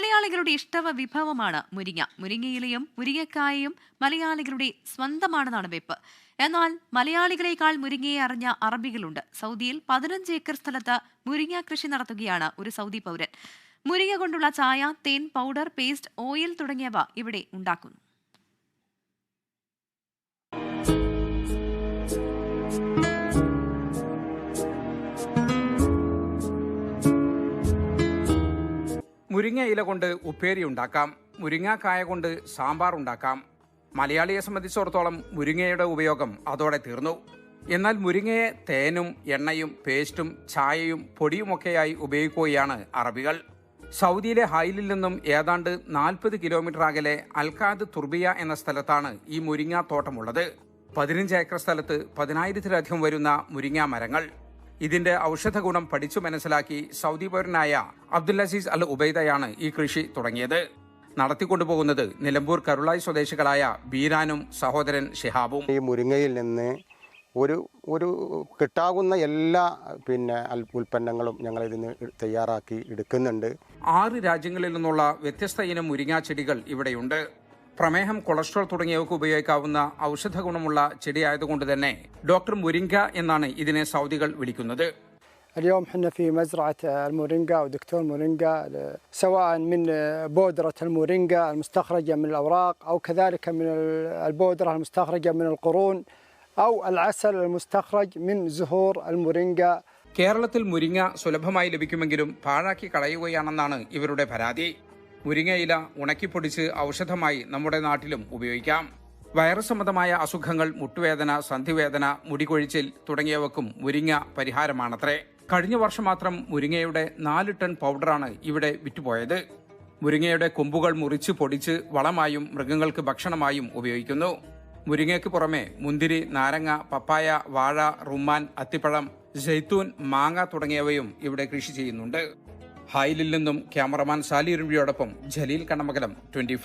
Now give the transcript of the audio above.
മലയാളികളുടെ ഇഷ്ടവ വിഭവമാണ് മുരിങ്ങ. മുരിങ്ങയിലയും മുരിങ്ങക്കായയും മലയാളികളുടെ സ്വന്തമാണെന്നാണ് വെപ്പ്. എന്നാൽ മലയാളികളെക്കാൾ മുരിങ്ങയെ അറിഞ്ഞ അറബികളുണ്ട്. സൗദിയിൽ പതിനഞ്ച് ഏക്കർ സ്ഥലത്ത് മുരിങ്ങ കൃഷി നടത്തുകയാണ് ഒരു സൗദി പൗരൻ. മുരിങ്ങ കൊണ്ടുള്ള ചായ തേൻ പൗഡർ പേസ്റ്റ് ഓയിൽ തുടങ്ങിയവ ഇവിടെ ഉണ്ടാക്കുന്നു. മുരിങ്ങ ഇല കൊണ്ട് ഉപ്പേരി ഉണ്ടാക്കാം. മുരിങ്ങാക്കായ കൊണ്ട് സാമ്പാർ ഉണ്ടാക്കാം. മലയാളിയെ സംബന്ധിച്ചിടത്തോളം മുരിങ്ങയുടെ ഉപയോഗം അതോടെ തീർന്നു. എന്നാൽ മുരിങ്ങയെ തേനും എണ്ണയും പേസ്റ്റും ചായയും പൊടിയുമൊക്കെയായി ഉപയോഗിക്കുകയാണ് അറബികൾ. സൗദിയിലെ ഹൈലിൽ നിന്നും ഏതാണ്ട് നാൽപ്പത് കിലോമീറ്റർ അകലെ അൽഖാദ് തുർബിയ എന്ന സ്ഥലത്താണ് ഈ മുരിങ്ങ തോട്ടമുള്ളത്. പതിനഞ്ച് ഏക്കർ സ്ഥലത്ത് പതിനായിരത്തിലധികം വരുന്ന മുരിങ്ങ മരങ്ങൾ. ഇതിന്റെ ഔഷധ ഗുണം പഠിച്ചു മനസ്സിലാക്കി സൗദി പൗരനായ അബ്ദുൽ അസീസ് അൽ ഉബൈദയാണ് ഈ കൃഷി തുടങ്ങിയത്. നടത്തിക്കൊണ്ടുപോകുന്നത് നിലമ്പൂർ കരുളായി സ്വദേശികളായ ബീരാനും സഹോദരൻ ഷിഹാബും. ഈ മുരിങ്ങയിൽ നിന്ന് ഒരു ഒരു കിട്ടാകുന്ന എല്ലാ പിന്നെ ഉൽപ്പന്നങ്ങളും ഞങ്ങൾ ഇതിന് തയ്യാറാക്കി എടുക്കുന്നുണ്ട്. ആറ് രാജ്യങ്ങളിൽ നിന്നുള്ള വ്യത്യസ്ത ഇനം മുരിങ്ങാ ചെടികൾ ഇവിടെയുണ്ട്. പ്രമേഹം കൊളസ്ട്രോൾ തുടങ്ങിയവർക്ക് ഉപയോഗിക്കാവുന്ന ഔഷധ ഗുണമുള്ള ചെടിയായതുകൊണ്ട് തന്നെ ഡോക്ടർ മുരിങ്ക എന്നാണ് ഇതിനെ സൗദികൾ വിളിക്കുന്നത് اليوم احنا في مزرعة المورينجا ودكتور مورينجا سواء من بودرة المورينجا المستخرجة من الأوراق أو كذلك من البودرة المستخرجة من القرون أو العسل المستخرج من زهور المورينجا കേരളത്തിൽ മുരിങ്ങ സുലഭമായി ലഭിക്കുമെങ്കിലും പാഴാക്കി കളയുകയാണെന്നാണ് ഇവരുടെ പരാതി മുരിങ്ങയില ഉണക്കിപ്പൊടിച്ച് ഔഷധമായി നമ്മുടെ നാട്ടിലും ഉപയോഗിക്കാം. വൈറസ് സംബന്ധമായ അസുഖങ്ങൾ മുട്ടുവേദന സന്ധിവേദന മുടികൊഴിച്ചിൽ തുടങ്ങിയവക്കും മുരിങ്ങ പരിഹാരമാണത്രേ. കഴിഞ്ഞ വർഷം മാത്രം മുരിങ്ങയുടെ നാല് ടൺ പൗഡറാണ് ഇവിടെ വിറ്റുപോയത്. മുരിങ്ങയുടെ കൊമ്പുകൾ മുറിച്ച് പൊടിച്ച് വളമായും മൃഗങ്ങൾക്ക് ഭക്ഷണമായും ഉപയോഗിക്കുന്നു. മുരിങ്ങയ്ക്ക് പുറമെ മുന്തിരി നാരങ്ങ പപ്പായ വാഴ റുമാൻ അത്തിപ്പഴം ജൈത്തൂൻ മാങ്ങ തുടങ്ങിയവയും ഇവിടെ കൃഷി ചെയ്യുന്നുണ്ട്. ഹൈലിൽ നിന്നും ക്യാമറമാൻ സാലിരുമ്പിയോടൊപ്പം ജലീൽ കണ്ണമകലം ട്വന്റി